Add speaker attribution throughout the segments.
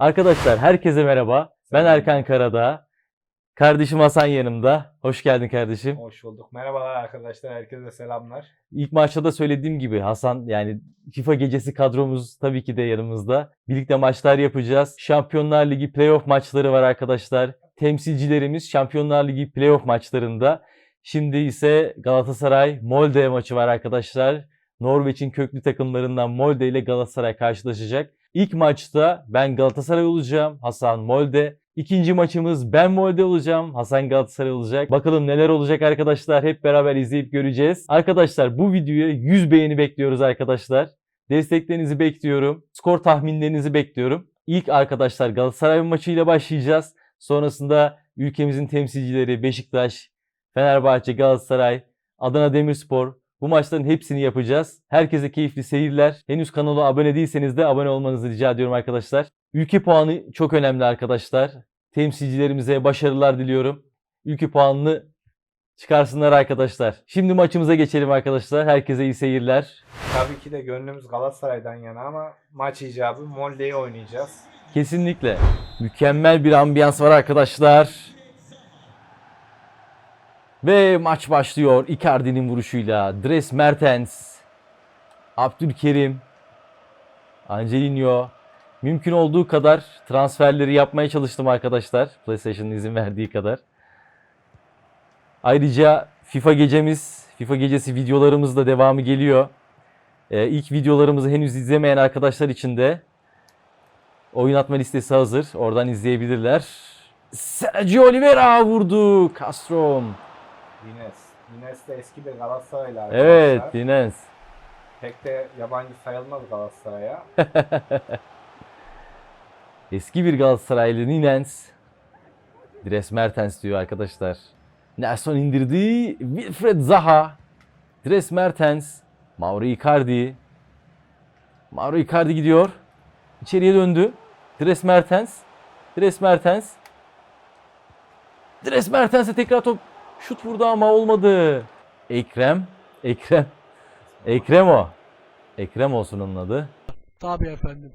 Speaker 1: Arkadaşlar herkese merhaba. Ben Erkan Karadağ. Kardeşim Hasan yanımda. Hoş geldin kardeşim.
Speaker 2: Hoş bulduk. Merhabalar arkadaşlar. Herkese selamlar.
Speaker 1: İlk maçta da söylediğim gibi Hasan yani FIFA gecesi kadromuz tabii ki de yanımızda. Birlikte maçlar yapacağız. Şampiyonlar Ligi playoff maçları var arkadaşlar. Temsilcilerimiz Şampiyonlar Ligi playoff maçlarında. Şimdi ise Galatasaray Molde maçı var arkadaşlar. Norveç'in köklü takımlarından Molde ile Galatasaray karşılaşacak. İlk maçta ben Galatasaray olacağım. Hasan Molde. İkinci maçımız ben Molde olacağım. Hasan Galatasaray olacak. Bakalım neler olacak arkadaşlar. Hep beraber izleyip göreceğiz. Arkadaşlar bu videoya 100 beğeni bekliyoruz arkadaşlar. Desteklerinizi bekliyorum. Skor tahminlerinizi bekliyorum. İlk arkadaşlar Galatasaray maçıyla başlayacağız. Sonrasında ülkemizin temsilcileri Beşiktaş, Fenerbahçe, Galatasaray, Adana Demirspor bu maçların hepsini yapacağız. Herkese keyifli seyirler. Henüz kanala abone değilseniz de abone olmanızı rica ediyorum arkadaşlar. Ülke puanı çok önemli arkadaşlar. Temsilcilerimize başarılar diliyorum. Ülke puanını çıkarsınlar arkadaşlar. Şimdi maçımıza geçelim arkadaşlar. Herkese iyi seyirler.
Speaker 2: Tabii ki de gönlümüz Galatasaray'dan yana ama maç icabı Molde'yi oynayacağız.
Speaker 1: Kesinlikle. Mükemmel bir ambiyans var arkadaşlar. Ve maç başlıyor. Icardi'nin vuruşuyla. Dres Mertens. Abdülkerim. Angelino. Mümkün olduğu kadar transferleri yapmaya çalıştım arkadaşlar. PlayStation'ın izin verdiği kadar. Ayrıca FIFA gecemiz, FIFA gecesi videolarımız da devamı geliyor. Ee, ilk videolarımızı henüz izlemeyen arkadaşlar için de Oyun listesi hazır. Oradan izleyebilirler. Sergio Oliveira vurdu. Castro.
Speaker 2: Dines. Dines de eski bir Galatasaraylı arkadaşlar.
Speaker 1: Evet, Dinens.
Speaker 2: Pek de yabancı sayılmaz Galatasaray'a.
Speaker 1: Eski bir Galatasaraylı Ninens. Dres Mertens diyor arkadaşlar. Nelson indirdi. Wilfred Zaha. Dres Mertens. Mauro Icardi. Mauro Icardi gidiyor. İçeriye döndü. Dres Mertens. Dres Mertens. Dres Mertens'e tekrar top şut vurdu ama olmadı. Ekrem. Ekrem. Ekrem o. Ekrem olsun onun adı.
Speaker 3: Tabii efendim.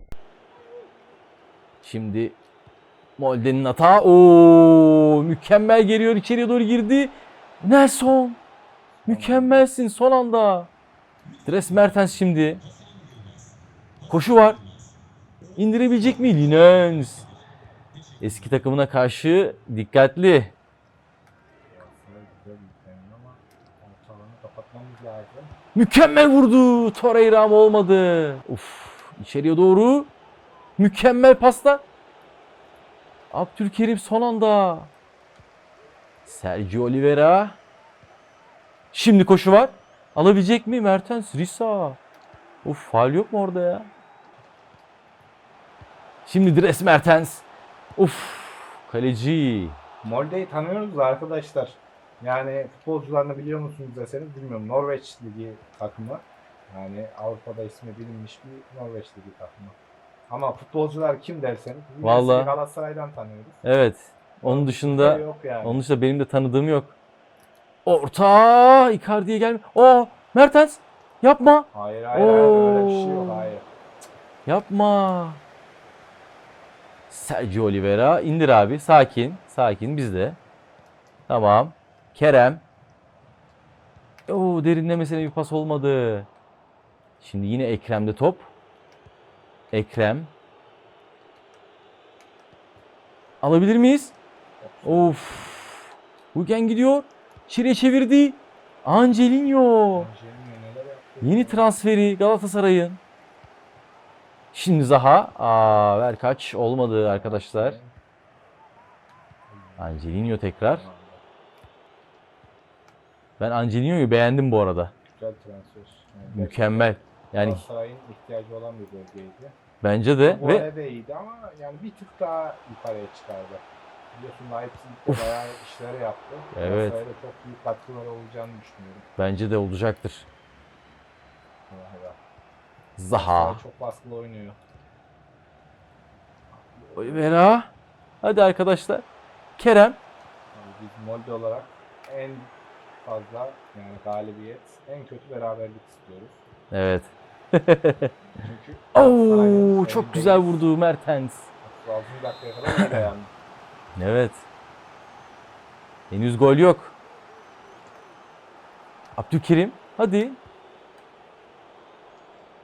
Speaker 1: Şimdi Molde'nin hata. Oo, mükemmel geliyor içeriye doğru girdi. Nelson. Mükemmelsin son anda. Dres Mertens şimdi. Koşu var. İndirebilecek mi? Linens. Eski takımına karşı dikkatli.
Speaker 2: Galatasaray güzel bir takım ama ortalarını kapatmamız lazım.
Speaker 1: Mükemmel vurdu. Torreira ama olmadı. Uf, içeriye doğru. Mükemmel pasta. Abdülkerim son anda. Sergio Oliveira. Şimdi koşu var. Alabilecek mi Mertens? Risa. Uf faal yok mu orada ya? Şimdi Dres Mertens. Uf kaleci.
Speaker 2: Molde'yi tanıyoruz da arkadaşlar. Yani futbolcularını biliyor musunuz deseniz bilmiyorum. Norveç Ligi takımı. Yani Avrupa'da ismi bilinmiş bir Norveç Ligi takımı. Ama futbolcular kim derseniz biz
Speaker 1: Vallahi.
Speaker 2: Galatasaray'dan tanıyoruz.
Speaker 1: Evet. Onun dışında
Speaker 2: yok yani.
Speaker 1: Onun dışında benim de tanıdığım yok. Orta Icardi'ye gelme. O Mertens yapma.
Speaker 2: Hayır hayır hayır öyle bir şey yok hayır.
Speaker 1: Yapma. Sergio Oliveira indir abi. Sakin. Sakin bizde. Tamam. Kerem. Oo derinlemesine bir pas olmadı. Şimdi yine Ekrem'de top. Ekrem. Alabilir miyiz? Of. Hugen gidiyor. Çire çevirdi.
Speaker 2: Yaptı?
Speaker 1: Yeni transferi Galatasaray'ın. Şimdi Zaha. Aa, ver kaç olmadı arkadaşlar. Angelino tekrar. Ben Angelino'yu beğendim bu arada.
Speaker 2: Güzel transfer. Yani
Speaker 1: Mükemmel. Yani
Speaker 2: Galatasaray'ın ihtiyacı olan bir bölgeydi.
Speaker 1: bence de
Speaker 2: Bu
Speaker 1: ve
Speaker 2: arada iyiydi ama yani bir tık daha yukarıya çıkardı. Biliyorsun Leipzig'de bayağı işleri yaptı.
Speaker 1: Evet.
Speaker 2: Galatasaray'da çok büyük katkıları olacağını düşünüyorum.
Speaker 1: bence de olacaktır.
Speaker 2: Vallahi.
Speaker 1: Zaha.
Speaker 2: Çok baskılı oynuyor.
Speaker 1: Oliveira. Hadi arkadaşlar. Kerem.
Speaker 2: Yani biz Molde olarak en fazla yani galibiyet, en kötü beraberlik istiyoruz.
Speaker 1: Evet.
Speaker 2: Çünkü
Speaker 1: Oo, çok güzel vurdu Mertens.
Speaker 2: 36. dakikaya kadar yani.
Speaker 1: Evet. Henüz gol yok. Abdülkerim hadi.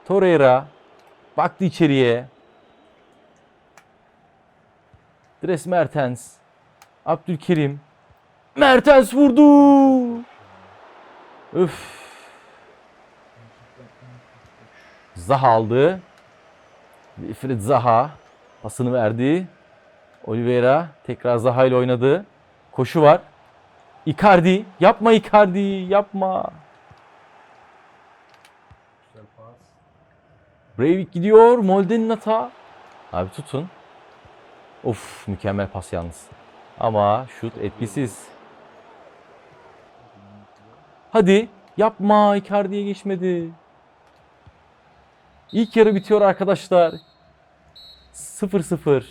Speaker 1: Torreira baktı içeriye. Dres Mertens. Abdülkerim. Mertens vurdu. Öf. Zaha aldı. Wilfried Zaha pasını verdi. Oliveira tekrar Zaha ile oynadı. Koşu var. Icardi. Yapma Icardi. Yapma. Breivik gidiyor. Molde'nin hata. Abi tutun. Of mükemmel pas yalnız. Ama şut etkisiz. Hadi. Yapma. Icardi'ye geçmedi. İlk yarı bitiyor arkadaşlar. 0-0.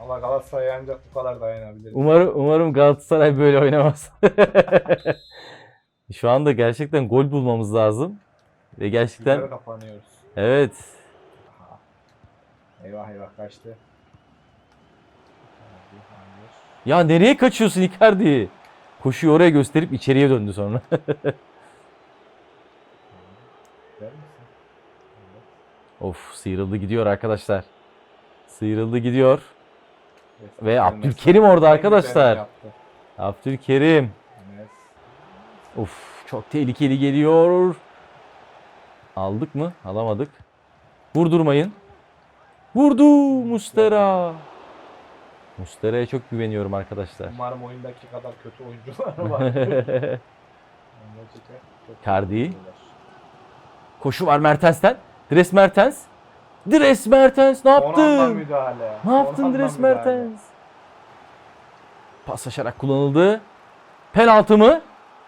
Speaker 2: Allah Galatasaray ancak bu kadar dayanabilir.
Speaker 1: Umarım, umarım Galatasaray böyle oynamaz. Şu anda gerçekten gol bulmamız lazım. Ve gerçekten
Speaker 2: Yukarı kapanıyoruz.
Speaker 1: evet
Speaker 2: Aha. Eyvah eyvah kaçtı.
Speaker 1: Ya nereye kaçıyorsun Icardi? Koşuyu oraya gösterip içeriye döndü sonra. Of sıyrıldı gidiyor arkadaşlar. Sıyrıldı gidiyor. Ve Abdülkerim orada arkadaşlar. Abdülkerim. Of çok tehlikeli geliyor. Aldık mı? Alamadık. Vurdurmayın. Vurdu Mustera. Mustera'ya çok güveniyorum arkadaşlar.
Speaker 2: Umarım oyundaki kadar kötü oyuncular var. Oyuncular.
Speaker 1: Koşu var Mertens'ten. Dres Mertens. Dres Mertens ne yaptın? Ne yaptın Dres. Mertens? Paslaşarak kullanıldı. Penaltı mı?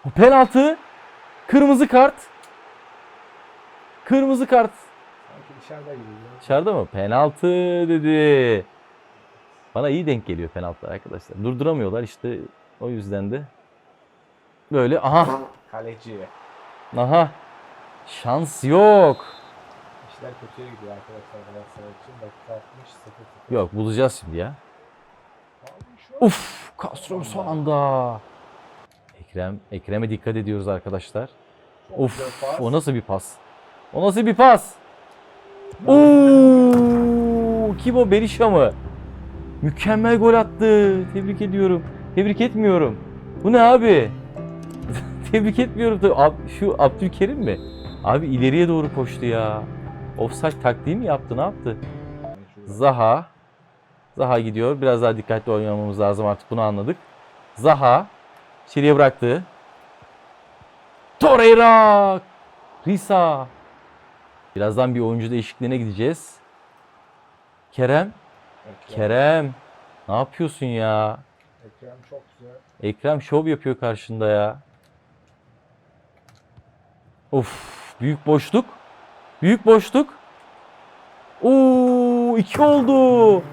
Speaker 1: Bu penaltı. Kırmızı kart. Kırmızı kart.
Speaker 2: Sanki dışarıda gibi.
Speaker 1: Dışarıda mı? Penaltı dedi. Bana iyi denk geliyor penaltılar arkadaşlar. Durduramıyorlar işte o yüzden de. Böyle aha
Speaker 2: Kaleci.
Speaker 1: aha şans yok.
Speaker 2: İşler kötüye gidiyor arkadaşlar Galatasaray için. Dakika 60 0
Speaker 1: Yok bulacağız şimdi ya. Uf Castro son anda. Ekrem Ekrem'e dikkat ediyoruz arkadaşlar. Of o nasıl bir pas? O nasıl bir pas? Oo kim o Berisha mı? Mükemmel gol attı. Tebrik ediyorum. Tebrik etmiyorum. Bu ne abi? Tebrik etmiyorum. Şu Abdülkerim mi? Abi ileriye doğru koştu ya. Offside taktiği mi yaptı? Ne yaptı? Zaha. Zaha gidiyor. Biraz daha dikkatli oynamamız lazım artık bunu anladık. Zaha. İçeriye bıraktı. Torreira. Risa. Birazdan bir oyuncu değişikliğine gideceğiz. Kerem. Kerem. Ne yapıyorsun ya?
Speaker 2: Ekrem çok güzel.
Speaker 1: Ekrem şov yapıyor karşında ya. Of, büyük boşluk. Büyük boşluk. Oo, iki oldu.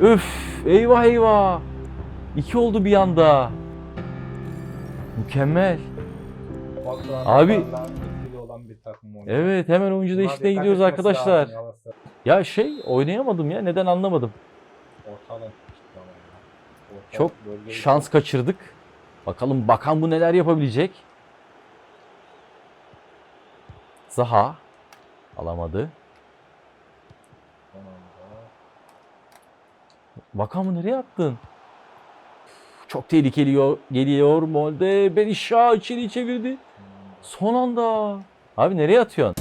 Speaker 1: Öf, eyvah eyvah. İki oldu bir anda. Mükemmel. Abi-
Speaker 2: olan bir takım.
Speaker 1: Evet, hemen oyuncu değişikliğine gidiyoruz arkadaşlar.
Speaker 2: lazım.
Speaker 1: Ya şey, oynayamadım ya. Neden anlamadım.
Speaker 2: Ortadan çıktı ama ya. Orta
Speaker 1: Çok Şans kaçırdık. Bakalım bakan bu neler yapabilecek. Zaha alamadı. Bakan bu nereye attın? Çok tehlikeli yo- geliyor Molde. Berisha içeri çevirdi. Son anda. Abi nereye atıyorsun?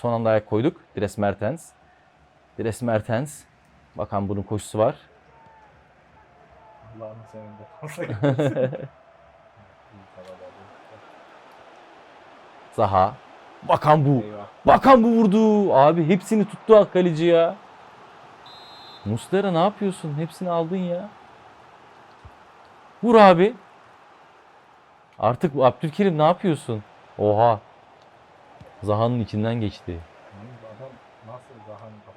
Speaker 1: Son anda ayak koyduk. Dres Mertens. Dres Mertens. Bakan bunun koşusu var.
Speaker 2: Allah'ın kalabalık.
Speaker 1: Zaha. Bakan bu.
Speaker 2: Eyvah.
Speaker 1: Bakan bu vurdu. Abi hepsini tuttu kaleci ya. Muslera ne yapıyorsun? Hepsini aldın ya. Vur abi. Artık Abdülkerim ne yapıyorsun? Oha. Zaha'nın içinden geçti.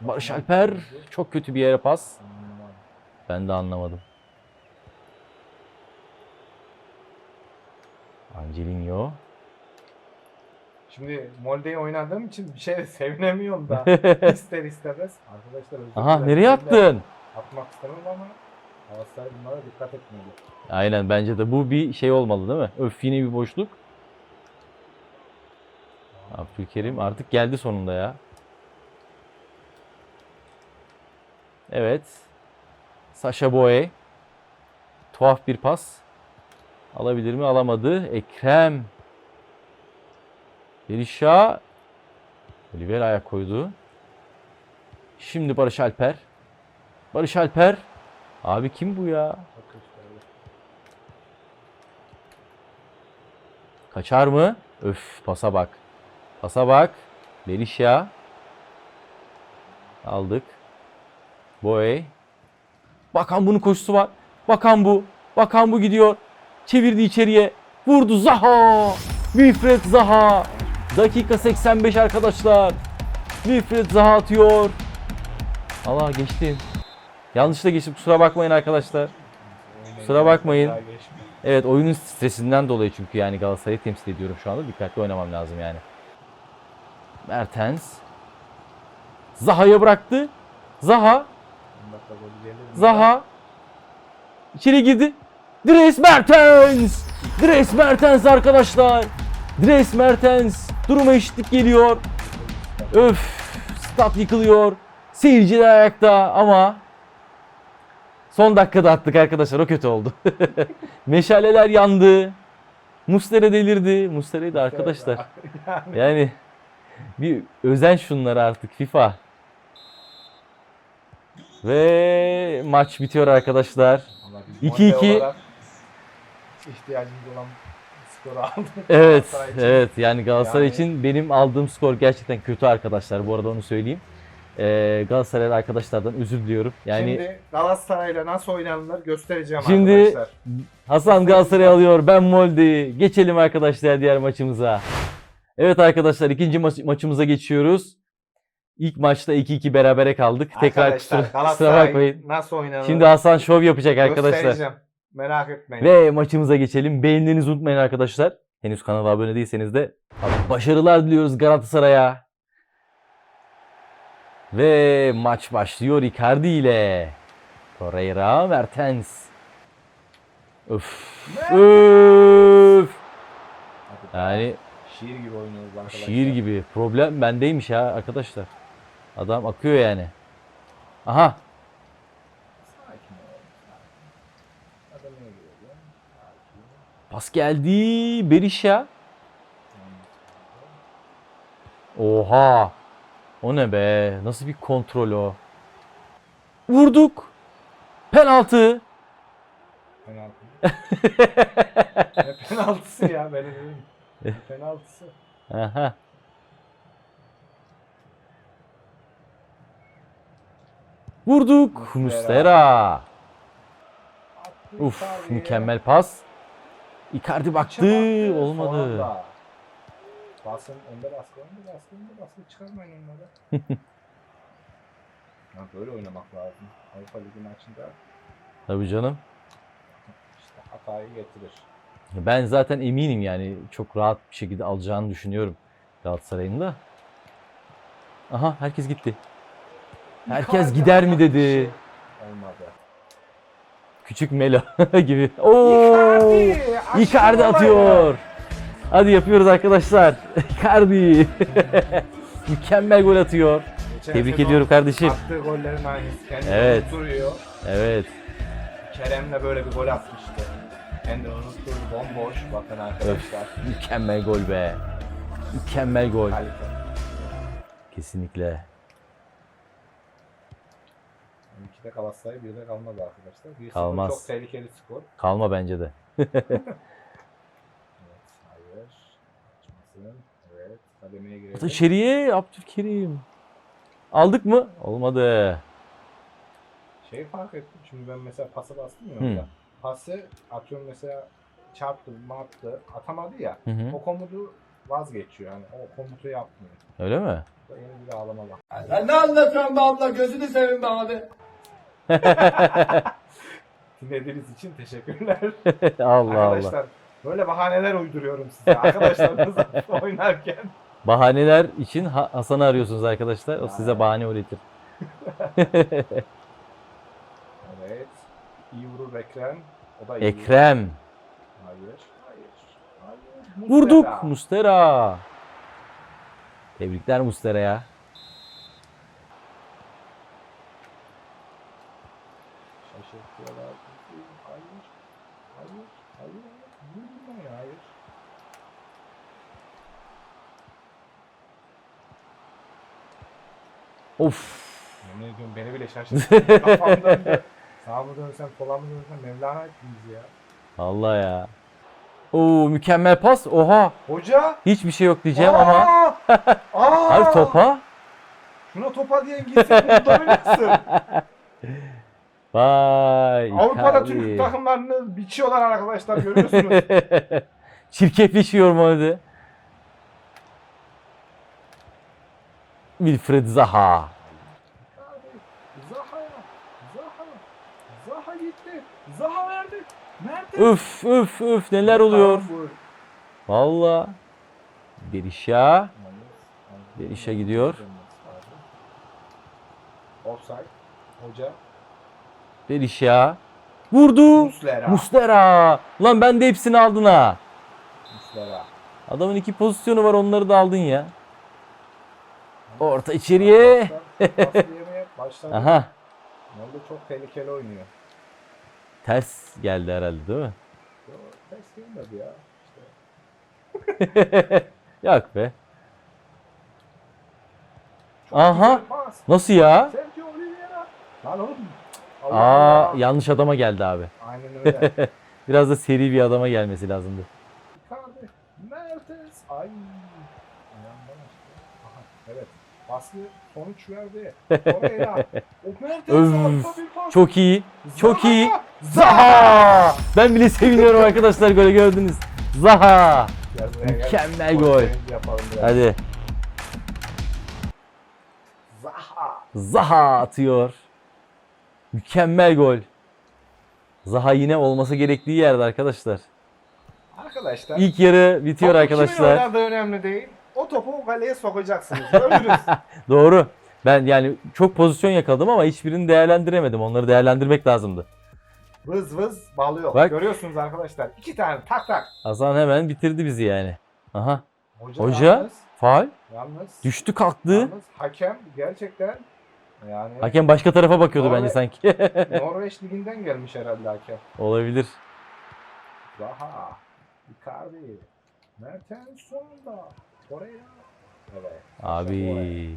Speaker 1: Barış Alper çok kötü bir yere pas. Ben de anlamadım. Angelino.
Speaker 2: Şimdi Molde'yi oynadığım için bir şey sevinemiyorum da. İster istemez. Arkadaşlar özür
Speaker 1: Aha nereye attın?
Speaker 2: Atmak istemem ama Galatasaray bunlara dikkat etmeli.
Speaker 1: Aynen bence de bu bir şey olmalı değil mi? Öf yine bir boşluk. Abdülkerim artık geldi sonunda ya. Evet. Sasha Boye. Tuhaf bir pas. Alabilir mi? Alamadı. Ekrem. Berisha. Oliver ayak koydu. Şimdi Barış Alper. Barış Alper. Abi kim bu ya? Kaçar mı? Öf pasa bak. Pasa bak. Berisha. Aldık. Boy. Bakan bunun koşusu var. Bakan bu. Bakan bu gidiyor. Çevirdi içeriye. Vurdu Zaha. Wilfred Zaha. Dakika 85 arkadaşlar. Wilfred Zaha atıyor. Allah geçtim. Yanlışla geçtim kusura bakmayın arkadaşlar. Kusura bakmayın. Evet oyunun stresinden dolayı çünkü yani Galatasaray'ı temsil ediyorum şu anda. Dikkatli oynamam lazım yani. Mertens. Zaha'ya bıraktı. Zaha.
Speaker 2: 10 dakika golü gelir mi?
Speaker 1: Zaha. İçeri girdi. Dres Mertens. Dres Mertens arkadaşlar. Dres Mertens. Duruma eşitlik geliyor. Öf. Stat yıkılıyor. Seyirciler ayakta ama son dakikada attık arkadaşlar. O kötü oldu. Meşaleler yandı. Muslera delirdi. Da arkadaşlar.
Speaker 2: Yani
Speaker 1: bir özen şunlara artık FIFA. Ve maç bitiyor arkadaşlar.
Speaker 2: Ama biz
Speaker 1: 2-2.
Speaker 2: Molde olarak ihtiyacımız olan skoru aldık.
Speaker 1: Evet, evet. Yani Galatasaray
Speaker 2: Yani-
Speaker 1: için benim aldığım skor gerçekten kötü arkadaşlar. Bu arada onu söyleyeyim. Ee, Galatasaraylı arkadaşlardan özür diliyorum. Yani
Speaker 2: Şimdi Galatasaray'la nasıl oynanılır göstereceğim
Speaker 1: Şimdi-
Speaker 2: arkadaşlar.
Speaker 1: Hasan Galatasaray alıyor. Ben Molde'yi. Geçelim arkadaşlar diğer maçımıza. Evet arkadaşlar ikinci maç- maçımıza geçiyoruz. İlk maçta 2-2 berabere kaldık. Tekrar kusura, kusura bakmayın.
Speaker 2: nasıl oynanır
Speaker 1: Şimdi Hasan şov yapacak arkadaşlar.
Speaker 2: göstereceğim. Merak etmeyin.
Speaker 1: Ve maçımıza geçelim. Beğenilerinizi unutmayın arkadaşlar. Henüz kanala abone değilseniz de başarılar diliyoruz Galatasaray'a. Ve maç başlıyor Icardi ile. Torreira, Mertens. Öf. Öf. Yani
Speaker 2: şiir gibi oynuyoruz arkadaşlar.
Speaker 1: şiir gibi. Problem bendeymiş ha arkadaşlar. Adam akıyor yani. Aha. Pas geldi. Berisha. Oha. O ne be? Nasıl bir kontrol o? Vurduk. Penaltı.
Speaker 2: Penaltı. penaltısı ya ben dedim. Penaltısı.
Speaker 1: Aha. Vurduk.
Speaker 2: Attı
Speaker 1: Uf mükemmel pas. Icardi baktı.
Speaker 2: baktı,
Speaker 1: Olmadı.
Speaker 2: Basın önde baskı önde baskı önde baskı çıkarmayın onları. ya böyle oynamak lazım. Avrupa Ligi maçında
Speaker 1: Tabii canım.
Speaker 2: işte hatayı getirir.
Speaker 1: Ben zaten eminim yani çok rahat bir şekilde alacağını düşünüyorum Galatasaray'ın da. Aha herkes gitti. Herkes gider mi dedi.
Speaker 2: şey Olmadı.
Speaker 1: Küçük Melo gibi. Oo!
Speaker 2: Icardi!
Speaker 1: Atıyor. Hadi yapıyoruz arkadaşlar. Icardi. Mükemmel gol atıyor.
Speaker 2: Geçen
Speaker 1: Tebrik ediyorum kardeşim.
Speaker 2: Attığı gollerin aynısı. Kendini
Speaker 1: Evet.
Speaker 2: unutturuyor.
Speaker 1: Evet.
Speaker 2: Kerem'le böyle bir gol atmıştı. Unutturdu. Bomboş. Bakın arkadaşlar.
Speaker 1: Mükemmel gol be. Mükemmel gol.
Speaker 2: Kalite.
Speaker 1: Kesinlikle.
Speaker 2: İkide Galatasaray bir de kalmaz arkadaşlar. 1-0
Speaker 1: Kalmaz.
Speaker 2: çok tehlikeli skor.
Speaker 1: Kalma bence de.
Speaker 2: Evet, hayır. Açmasın. Evet, kademeye girelim.
Speaker 1: İçeriye Abdülkerim. Aldık mı? Olmadı.
Speaker 2: Şey fark ettim. Şimdi ben mesela pası bastım ya
Speaker 1: Hı.
Speaker 2: orada. Pası atıyorum mesela çarptı, attı, atamadı ya.
Speaker 1: Hı hı.
Speaker 2: O komutu vazgeçiyor. Yani o komutu yapmıyor.
Speaker 1: Öyle mi?
Speaker 2: Yeni bir ağlama bak.
Speaker 3: Sen ne anlatıyorsun be abla? Gözünü seveyim be abi.
Speaker 2: Dinlediğiniz için teşekkürler.
Speaker 1: Allah Allah.
Speaker 2: Arkadaşlar böyle bahaneler uyduruyorum size. Arkadaşlarınızla oynarken.
Speaker 1: Bahaneler için Ha- Hasan'ı arıyorsunuz arkadaşlar. O size bahane üretir.
Speaker 2: İyi vurur Ekrem. O da iyi.
Speaker 1: Ekrem.
Speaker 2: Hayır. Hayır. Hayır.
Speaker 1: Vurduk.
Speaker 2: Muslera.
Speaker 1: Mustera. Tebrikler Mustera'ya.
Speaker 2: Şaşırtıyorlar. Hayır. Hayır. Hayır. Vurma ya. Hayır.
Speaker 1: Of.
Speaker 2: Yemin ediyorum beni bile şaşırttı. Kafam döndü. Sağa mı dönsem, sola mı dönsem Mevlana ettiniz ya.
Speaker 1: Allah ya. Oo mükemmel pas. Oha.
Speaker 2: Hoca!
Speaker 1: Hiçbir şey yok diyeceğim ama.
Speaker 2: Aa! Aa!
Speaker 1: Hayır topa.
Speaker 2: Şuna topa diyen gitsin kurtarırsın.
Speaker 1: Vay.
Speaker 2: Avrupa'da
Speaker 1: Icardi.
Speaker 2: Türk takımlarını biçiyorlar arkadaşlar görüyorsunuz.
Speaker 1: Çirkefleşiyor mu hadi? Wilfred. Zaha
Speaker 2: Zaha Zaha gitti. Zaha verdi.
Speaker 1: Üf üf üf neler oluyor? Valla. Berisha. Berisha gidiyor.
Speaker 2: Offside. Hoca.
Speaker 1: Berisha. Vurdu.
Speaker 2: Muslera.
Speaker 1: Muslera. Lan ben de hepsini aldın ha.
Speaker 2: Muslera.
Speaker 1: Adamın iki pozisyonu var onları da aldın ya. Orta içeriye. Aha.
Speaker 2: Ronaldo çok tehlikeli oynuyor.
Speaker 1: Ters geldi herhalde değil mi?
Speaker 2: Yo, Ters gelmedi ya. İşte
Speaker 1: Yok be.
Speaker 2: çok
Speaker 1: Aha. Nasıl ya?
Speaker 2: Sergio Oliveira. Lan oğlum. Allah
Speaker 1: Aa
Speaker 2: Allah.
Speaker 1: yanlış adama geldi abi.
Speaker 2: Aynen öyle.
Speaker 1: Biraz da seri bir adama gelmesi lazımdı.
Speaker 2: Icardi. Mertens. Ay. Aha, evet. Baskı sonuç verdi. Torreira.
Speaker 1: Öf. Çok iyi. Çok
Speaker 2: Zaha!
Speaker 1: iyi. Zaha! Ben bile seviniyorum arkadaşlar golü gördünüz. Zaha!
Speaker 2: Gel buraya gel.
Speaker 1: Mükemmel
Speaker 2: Gol.
Speaker 1: Hadi.
Speaker 2: Zaha.
Speaker 1: Zaha atıyor. Mükemmel gol. Zaha yine olması gerektiği yerde arkadaşlar.
Speaker 2: Arkadaşlar.
Speaker 1: İlk yarı bitiyor
Speaker 2: Kimin
Speaker 1: arkadaşlar.
Speaker 2: oynadığı önemli değil. O topu o kaleye sokacaksınız. Görürüz.
Speaker 1: Doğru. Ben yani çok pozisyon yakaladım ama hiçbirini değerlendiremedim. Onları değerlendirmek lazımdı.
Speaker 2: vız vız balıyor.
Speaker 1: Bak.
Speaker 2: Görüyorsunuz arkadaşlar. İki tane tak tak.
Speaker 1: Hasan hemen bitirdi bizi yani. Aha.
Speaker 2: Hoca,
Speaker 1: Hoca
Speaker 2: Yalnız,
Speaker 1: faal.
Speaker 2: yalnız,
Speaker 1: Düştü kalktı.
Speaker 2: yalnız hakem gerçekten yani
Speaker 1: Hakem başka tarafa bakıyordu
Speaker 2: Doğru.
Speaker 1: bence sanki.
Speaker 2: Norveç liginden gelmiş herhalde hakem.
Speaker 1: Olabilir.
Speaker 2: Zaha. Icardi. Mertens sonunda. Oraya. Evet.
Speaker 1: Abi.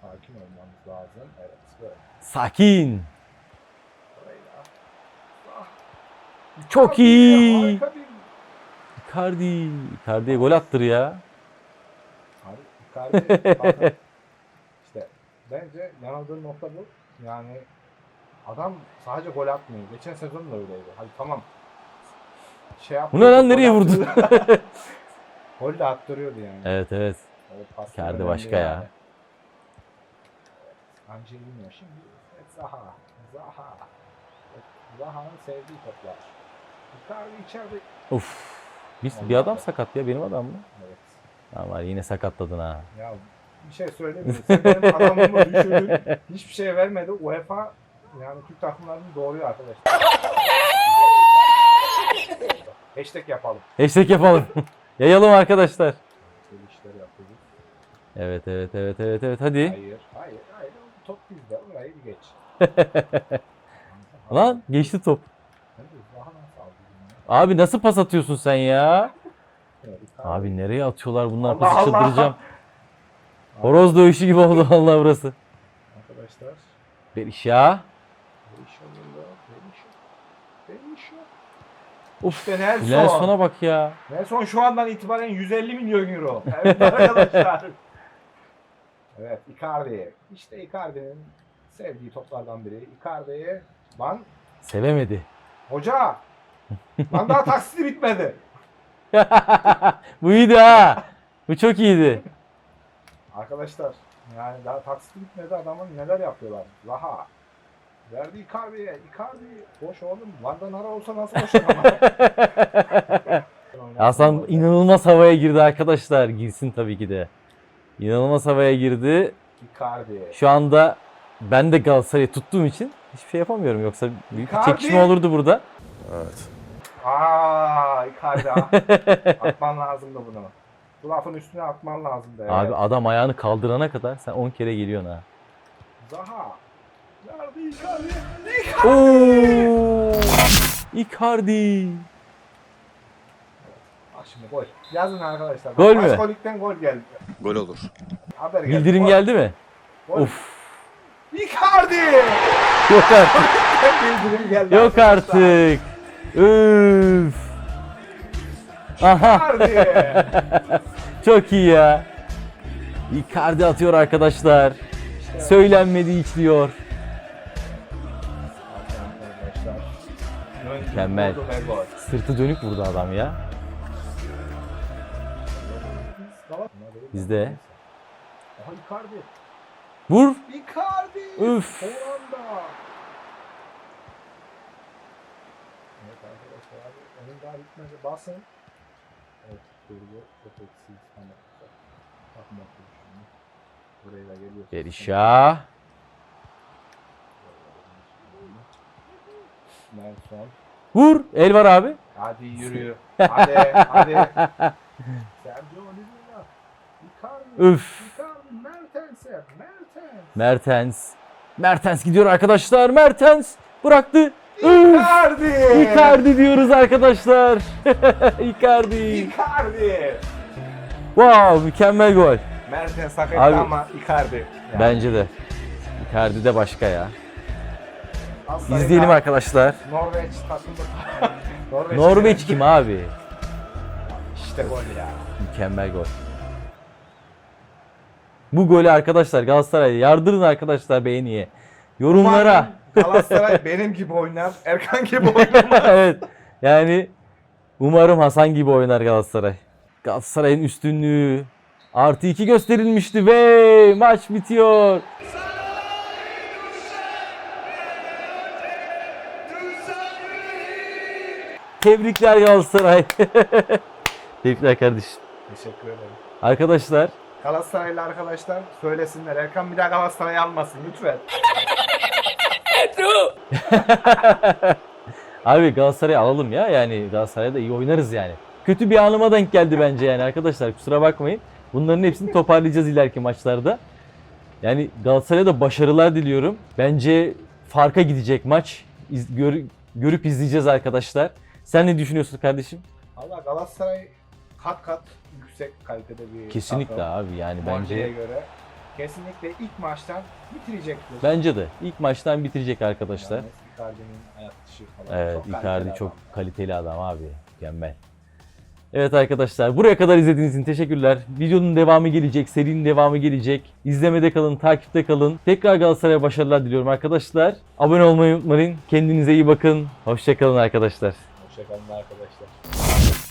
Speaker 2: Sakin olmamız lazım. Evet. Böyle.
Speaker 1: Sakin. Çok iyi. Icardi. Icardi'ye gol attır ya.
Speaker 2: Abi Icardi işte bence yanıldığı nokta bu. Yani adam sadece gol atmıyor. Geçen sezon da öyleydi. Hadi tamam. Şey
Speaker 1: Bu
Speaker 2: yapıyordu,
Speaker 1: ne lan nereye vurdu?
Speaker 2: gol de attırıyordu yani.
Speaker 1: evet evet. Icardi
Speaker 2: önemli
Speaker 1: başka ya.
Speaker 2: Evet, Angelino şimdi Zaha. Zaha. Zaha'nın sevdiği toplar. Icardi içeride.
Speaker 1: Uf. Biz bir adam sakat ya benim adam mı?
Speaker 2: Evet.
Speaker 1: Var yine sakatladın ha.
Speaker 2: Ya bir şey söyleyeyim mi? Sen benim adamımı düşürdün. Hiçbir şey vermedi. UEFA yani Türk takımlarını doğruyor arkadaşlar. Hashtag yapalım.
Speaker 1: Hashtag yapalım. Yayalım arkadaşlar.
Speaker 2: Böyle işler yapıyoruz.
Speaker 1: Evet evet evet evet evet hadi.
Speaker 2: Hayır, hayır, hayır. Top bizde. Orayı bir geç.
Speaker 1: Lan geçti top. Abi nasıl pas atıyorsun sen ya? Abi nereye atıyorlar bunlar
Speaker 2: Allah
Speaker 1: pası
Speaker 2: Allah.
Speaker 1: çıldıracağım. Horoz dövüşü gibi oldu Allah burası.
Speaker 2: Arkadaşlar.
Speaker 1: Berisha.
Speaker 2: Berisha yolda. Berisha. Berisha.
Speaker 1: Uf.
Speaker 2: İşte Nelson.
Speaker 1: Nelson'a bak ya.
Speaker 2: Nelson şu andan itibaren 150 milyon euro. Evet arkadaşlar. evet Icardi. İşte Icardi'nin sevdiği toplardan biri. Icardi'ye lan
Speaker 1: Sevemedi.
Speaker 2: hoca lan daha taksiti bitmedi.
Speaker 1: Bu iyiydi ha. Bu çok iyiydi.
Speaker 2: Arkadaşlar yani daha taksiti bitmedi adamın neler yapıyorlar. Zaha. Verdi Icardi'ye. Icardi. Boş oğlum. Van'dan ara olsa nasıl boşar ama.
Speaker 1: Hasan inanılmaz havaya girdi arkadaşlar. Girsin tabii ki de. İnanılmaz havaya girdi.
Speaker 2: Icardi.
Speaker 1: Şu anda ben de Galatasaray'ı tuttuğum için hiçbir şey yapamıyorum. Yoksa büyük bir
Speaker 2: Icardi.
Speaker 1: çekişme olurdu burada.
Speaker 2: Aa Icardi. ah. atman lazımdı bunu. Bu lafın üstüne atman lazımdı. Evet.
Speaker 1: Abi adam ayağını kaldırana kadar sen 10 kere geliyorsun ha.
Speaker 2: Zaha. Icardi.
Speaker 1: Oo! Icardi.
Speaker 2: Bak şimdi gol. Yazın arkadaşlar.
Speaker 1: Gol mü?
Speaker 2: Başkolikten gol geldi.
Speaker 4: Gol olur.
Speaker 2: Haber geldi.
Speaker 1: Bildirim
Speaker 2: Gol.
Speaker 1: geldi mi?
Speaker 2: Gol.
Speaker 1: Of.
Speaker 2: Icardi.
Speaker 1: Yok artık.
Speaker 2: Bildirim geldi.
Speaker 1: Yok
Speaker 2: arkadaşlar.
Speaker 1: artık. Üf. Aha.
Speaker 2: Icardi.
Speaker 1: Çok iyi ya. Icardi atıyor arkadaşlar. Söylenmedi hiç Mükemmel. Sırtı dönük vurdu adam ya. Bizde. Vur.
Speaker 2: Icardi.
Speaker 1: Üf.
Speaker 2: Hollanda. Evet arkadaşlar onun daha bitmedi. Basın. Evet kurgu. Çok. Takım atıyoruz şimdi. Buraya da geliyoruz.
Speaker 1: Berisha.
Speaker 2: Nelson.
Speaker 1: Vur. El var abi.
Speaker 2: Hadi yürü. Hadi hadi. Sergio Oliveira. Icardi.
Speaker 1: Üf.
Speaker 2: Icardi. Mertens'e. Mertens.
Speaker 1: Mertens. Mertens gidiyor arkadaşlar. Mertens bıraktı.
Speaker 2: Icardi.
Speaker 1: Icardi diyoruz arkadaşlar. Icardi.
Speaker 2: Icardi.
Speaker 1: Wow mükemmel gol.
Speaker 2: Mertens etti
Speaker 1: Abi-
Speaker 2: ama Icardi. Yani
Speaker 1: Bence de. Icardi de başka ya.
Speaker 2: Aslında
Speaker 1: İzleyelim arkadaşlar.
Speaker 2: Norveç takımı. Norveç,
Speaker 1: Norveç kim abi?
Speaker 2: İşte gol ya.
Speaker 1: Mükemmel gol. Bu golü arkadaşlar Galatasaray'a yardırın arkadaşlar beğeniye. Yorumlara.
Speaker 2: Umarım Galatasaray benim gibi oynar. Erkan gibi oynamaz.
Speaker 1: evet. Yani umarım Hasan gibi oynar Galatasaray. Galatasaray'ın üstünlüğü artı iki gösterilmişti ve maç bitiyor. Tebrikler Galatasaray. Tebrikler kardeşim.
Speaker 2: Teşekkür ederim.
Speaker 1: Arkadaşlar
Speaker 2: Galatasaraylı arkadaşlar söylesinler. Erkan bir daha Galatasaray'ı almasın lütfen.
Speaker 1: Abi Galatasaray'ı alalım ya yani Galatasaray'da iyi oynarız yani. Kötü bir anıma denk geldi bence yani arkadaşlar kusura bakmayın. Bunların hepsini toparlayacağız ileriki maçlarda. Yani Galatasaray'a da başarılar diliyorum. Bence farka gidecek maç. İz- gör- görüp izleyeceğiz arkadaşlar. Sen ne düşünüyorsun kardeşim?
Speaker 2: Allah Galatasaray kat kat yüksek kalitede bir
Speaker 1: Kesinlikle
Speaker 2: takım.
Speaker 1: abi yani
Speaker 2: Montre'ye
Speaker 1: bence
Speaker 2: göre. Kesinlikle ilk maçtan bitirecektir.
Speaker 1: bence de ilk maçtan bitirecek arkadaşlar.
Speaker 2: Yani Icardi'nin ayak dışı falan.
Speaker 1: Evet
Speaker 2: çok
Speaker 1: Icardi
Speaker 2: kaliteli
Speaker 1: çok
Speaker 2: adam.
Speaker 1: kaliteli adam abi. Mükemmel. Evet arkadaşlar buraya kadar izlediğiniz için teşekkürler. Videonun devamı gelecek, serinin devamı gelecek. İzlemede kalın, takipte kalın. Tekrar Galatasaray'a başarılar diliyorum arkadaşlar. Abone olmayı unutmayın. Kendinize iyi bakın. Hoşçakalın arkadaşlar.
Speaker 2: Hoşçakalın arkadaşlar.